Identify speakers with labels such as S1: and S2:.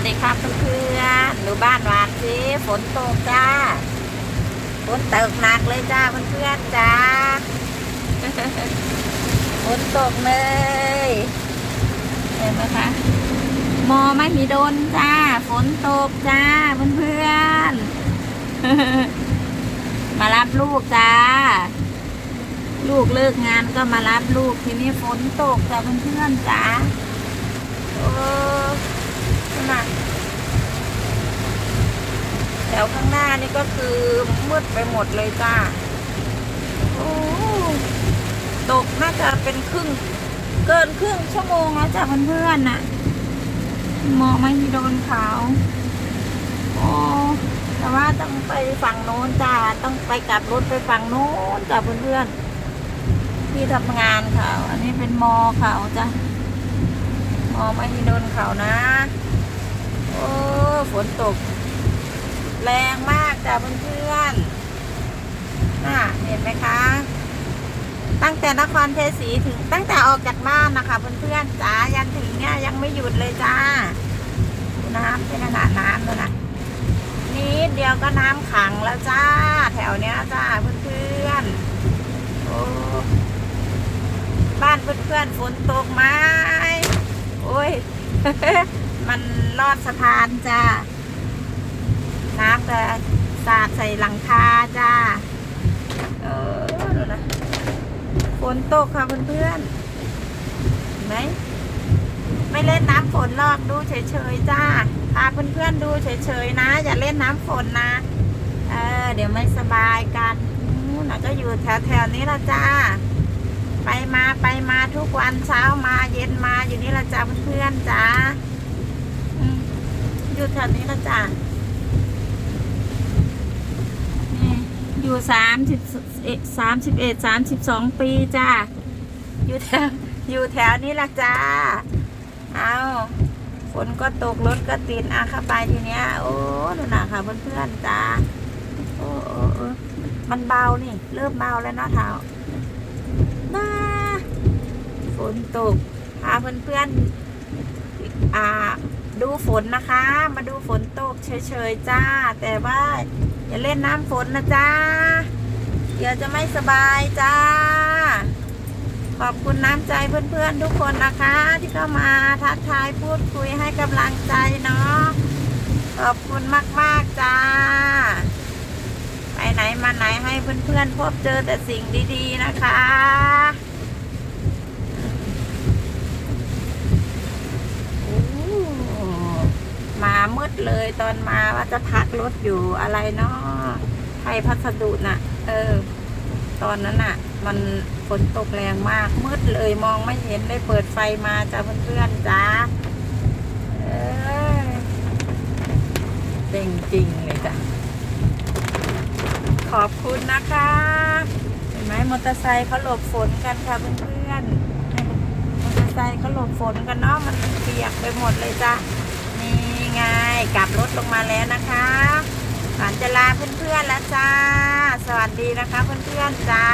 S1: วัสดีครับเพื่อนๆดูบ้านวานสิฝนตกจ้า ฝนตกหนักเลยจ้าเพื่อนๆจ้า ฝนตกเลย เห็นไหมคะ มอไม่มีโดนจ้า ฝนตกจ้าเพื่อนๆ มารับลูกจ้า ลูกเลิกงานก็มารับลูกทีนี้ฝนตกจ้าเพื่อนๆจ้า โอ้ ขนาแถวข้างหน้านี่ก็คือมืดไปหมดเลยจ้าโอ้ตกน่าจะเป็นครึ่ง เกินครึ่งชั่วโมงแล้วจ้ะเพื่อนๆน่ะมองไม่โดนขาวโอ้แต่ว่าต้องไปฝั่งโน้นจ้าต้องไปกลับรถไปฝั่งโน้นจ้ะเพื่อนๆที่ทำงานเขาอันนี้เป็นมอเขาจ้ะมอไม่โดนเขานะ นตก แรงมากจ้ะเพื่อนๆน่ะเห็นไหมคะ ตั้งแต่นครเทศรีถึงตั้งแต่ออกจากบ้านนะคะเพื่อนๆจ้ายันถึงเนี่ยยังไม่หยุดเลยจ้าดูน้ำเป็นขนาดน้ำเลยนะนิดเดียวก็น้ำขังแล้วจ้า แถวเนี้ยจ้าเพื่อนๆโอ้บ้านเพื่อนๆฝนตกไหมโอ้ยมันลอดสะพานจ้า น้ำจะสาดใส่หลังคาจ้า เออดูนะฝนตกค่ะเพื่อนๆเห็นไหมไม่เล่นน้ำฝนหรอกดูเฉยๆจ้าพาเพื่อนๆดูเฉยๆนะ อย่าเล่นน้ำฝนนะ เออ เดี๋ยวไม่สบายกันนู่นน่ะก็อยู่แถวๆนี้ละจ้า ไปมาไปมาทุกวันเช้ามาเย็นมาอยู่นี่ละจ้าเพื่อนๆจ้าอยู่แถวนี้ละจ้านี่ อยู่สามสิบสามสิบเอ็ดสามสิบสองปีจ้าอยู่แถวอยู่แถวนี้ละจ้า เอาฝนก็ตกรถก็ติดอะเข้าไปทีเนี้ย โอ้ดูหนาค่ะเพื่อนๆจ้าโอ้โอ้โอ้มันเบานี่ เริ่มเบาแล้วเนาะเท้าบ้าฝนตกพาเพื่อนๆอ่า ดูฝนนะคะ มาดูฝนตกเฉยๆจ้า แต่ว่าอย่าเล่นน้ำฝนนะจ้า เดี๋ยวจะไม่สบายจ้า ขอบคุณน้ำใจเพื่อนๆทุกคนนะคะ ที่เข้ามาทักทายพูดคุยให้กำลังใจเนาะขอบคุณมากๆจ้า ไปไหนมาไหนให้เพื่อนๆพบเจอแต่สิ่งดีๆนะคะ โอ้มามืด เลยตอนมาว่าจะพักรถอยู่อะไรเนาะไทยพัสดุน่ะ เออ ตอนนั้นน่ะ มันฝนตกแรงมากมืดเลยมองไม่เห็นได้เปิดไฟมาจ้าเพื่อนๆจ้าเออเจ๋งจริงเลยจ้ะขอบคุณนะคะ เห็นไหมมอเตอร์ไซค์เขาหลบฝนกันค่ะเพื่อนๆมอเตอร์ไซค์เขาหลบฝนกันเนาะมันเปียกไปหมดเลยจ้ะ ไงกลับรถลงมาแล้วนะคะหลานจะลาเพื่อนๆแล้วจ้า สวัสดีนะคะเพื่อนๆจ้า